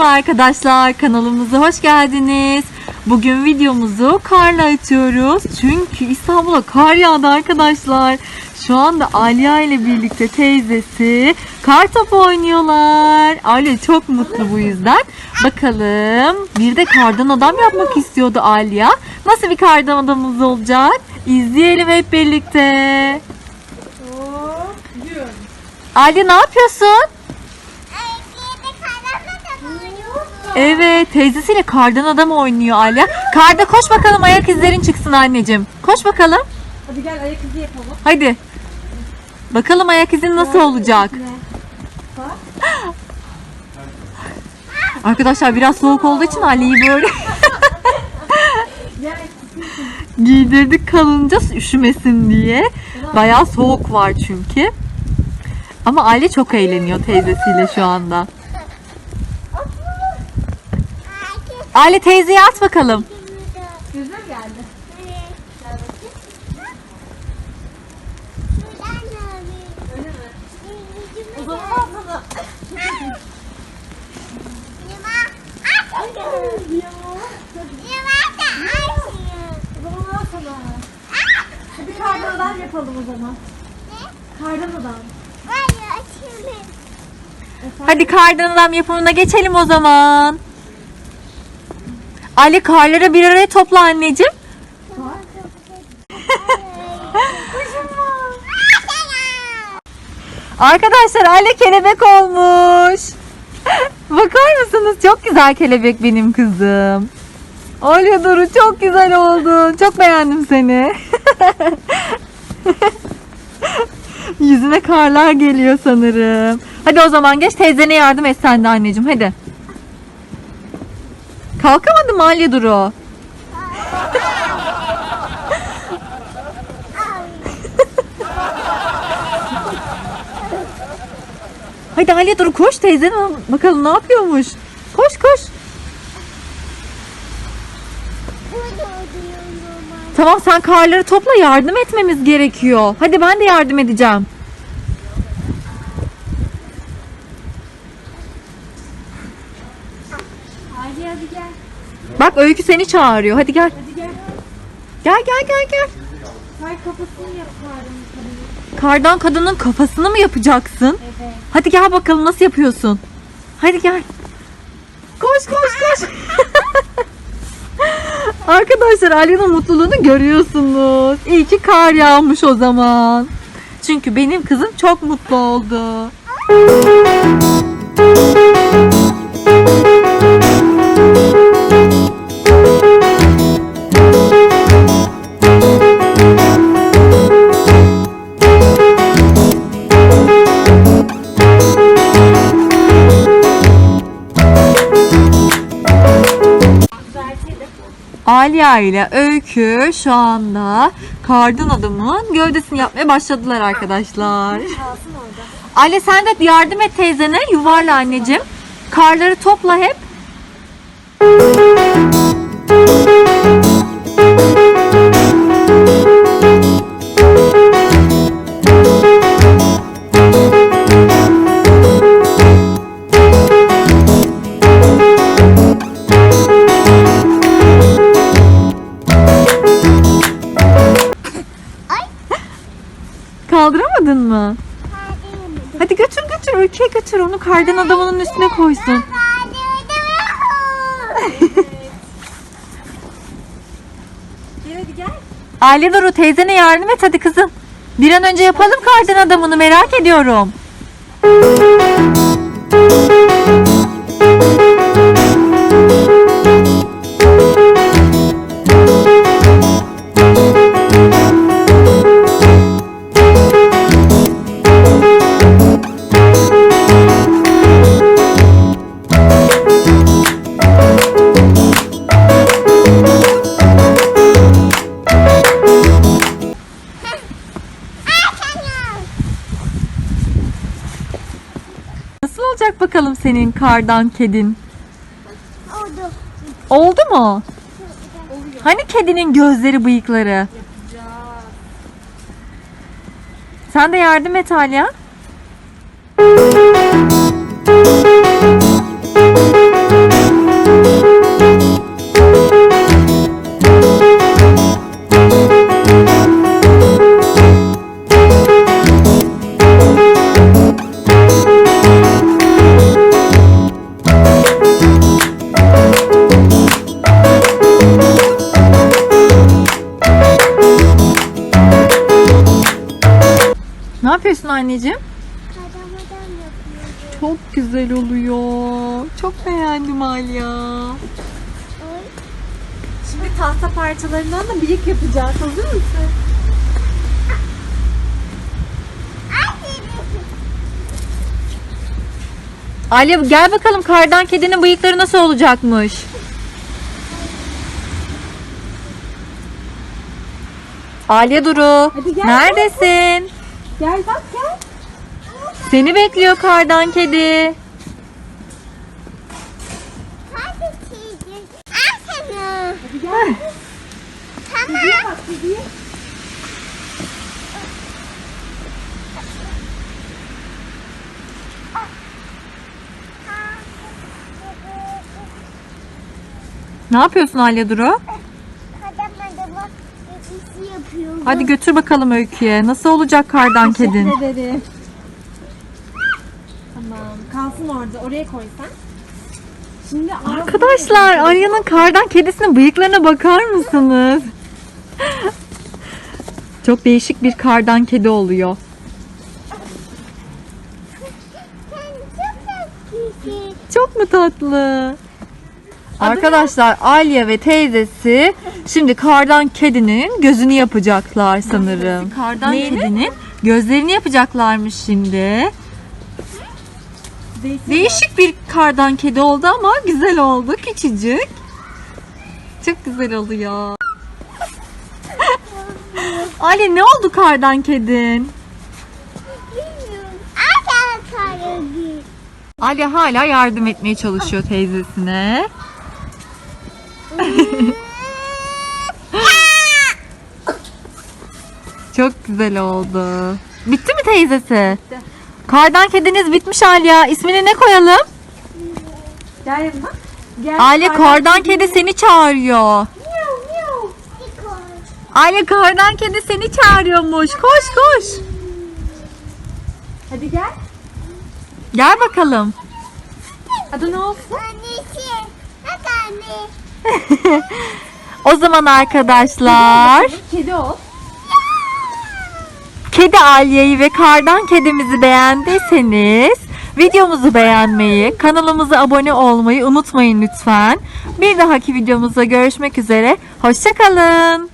arkadaşlar kanalımıza hoş geldiniz. Bugün videomuzu karla açıyoruz. Çünkü İstanbul'a kar yağdı arkadaşlar. Şu anda Aliya ile birlikte teyzesi kar topu oynuyorlar. Aliye çok mutlu bu yüzden. Bakalım bir de kardan adam yapmak istiyordu Aliya. Nasıl bir kardan adamımız olacak? İzleyelim hep birlikte. Ali ne yapıyorsun? Evet teyzesiyle kardan adam oynuyor Alya. Karda koş bakalım ayak izlerin çıksın anneciğim. Koş bakalım. Hadi gel ayak izi yapalım. Hadi. Bakalım ayak izin nasıl olacak. Arkadaşlar biraz soğuk olduğu için Ali'yi böyle giydirdik kalınca üşümesin diye. Bayağı soğuk var çünkü. Ama Ali çok eğleniyor teyzesiyle şu anda. Ali teyzeye at bakalım. Gözüme geldi. Hadi kardan adam yapalım o zaman. Kardan adam. Hadi kardan adam yapımına geçelim o zaman. Ali karları bir araya topla anneciğim. Arkadaşlar Ali kelebek olmuş. Bakar mısınız? Çok güzel kelebek benim kızım. Ali Duru çok güzel oldun. Çok beğendim seni. Yüzüne karlar geliyor sanırım. Hadi o zaman geç teyzene yardım et sen de anneciğim hadi. Kalkamadı mı Duru? Hadi Ali Duru koş teyzene bakalım ne yapıyormuş. Koş koş. Tamam sen karları topla yardım etmemiz gerekiyor. Hadi ben de yardım edeceğim. Hadi hadi gel. Bak Öykü seni çağırıyor. Hadi gel. Hadi gel. Gel gel gel gel. Say kafasını yap kardanın kadını. Kardan kadının kafasını mı yapacaksın? Evet. Hadi gel bakalım nasıl yapıyorsun? Hadi gel. Koş koş koş. Arkadaşlar Alya'nın mutluluğunu görüyorsunuz. İyi ki kar yağmış o zaman. Çünkü benim kızım çok mutlu oldu. Aliya ile Öykü şu anda kardan adamın gövdesini yapmaya başladılar arkadaşlar. Ali sen de yardım et teyzene yuvarla anneciğim. Karları topla hep. Götür ülkeye götür onu kardan adamının üstüne koysun. Gel hadi gel. Aile Duru teyzene yardım et hadi kızım. Bir an önce yapalım kardan adamını merak ediyorum. Kardan kedin? Oldu mu? Hani kedinin gözleri bıyıkları? Sen de yardım et Alya. Yapıyorsun anneciğim? Kadamadan yapıyorum. Çok güzel oluyor. Çok beğendim Alya. Şimdi tahta parçalarından da bıyık yapacağız. Hazır mısın? Alya gel bakalım kardan kedinin bıyıkları nasıl olacakmış? Alya Duru. Hadi gel. Neredesin? Gel bak gel. Seni bekliyor kardan kedi. Hadi çizgi. Al sana. Hadi gel. Tamam. Bak. Ne yapıyorsun Alya Duru? Hadi götür bakalım Öykü'ye. Nasıl olacak kardan kedin? Teşekkür ederim. Tamam. Kalsın orada. Oraya koy sen. Şimdi ağzını- Arkadaşlar Alya'nın kardan kedisinin bıyıklarına bakar mısınız? Çok değişik bir kardan kedi oluyor. Çok mu tatlı? Arkadaşlar Alya ve teyzesi şimdi kardan kedinin gözünü yapacaklar sanırım. Kardan Neyini? kedinin gözlerini yapacaklarmış şimdi. Değişik bir kardan kedi oldu ama güzel oldu. Küçücük. Çok güzel oluyor. Alya ne oldu kardan kedin? Alya hala yardım etmeye çalışıyor teyzesine. Çok güzel oldu. Bitti mi teyzesi? Bitti. Kardan kediniz bitmiş Alya. İsmini ne koyalım? Gel yanıma. Gel. Alya kardan kedi seni çağırıyor. Alya kardan kedi seni çağırıyormuş. Koş koş. Hadi gel. Gel bakalım. Adı ne olsun? Annesi. Bak anne. O zaman arkadaşlar Kedi ol. kedi Alya'yı ve kardan kedimizi beğendiyseniz videomuzu beğenmeyi, kanalımıza abone olmayı unutmayın lütfen. Bir dahaki videomuzda görüşmek üzere. Hoşçakalın.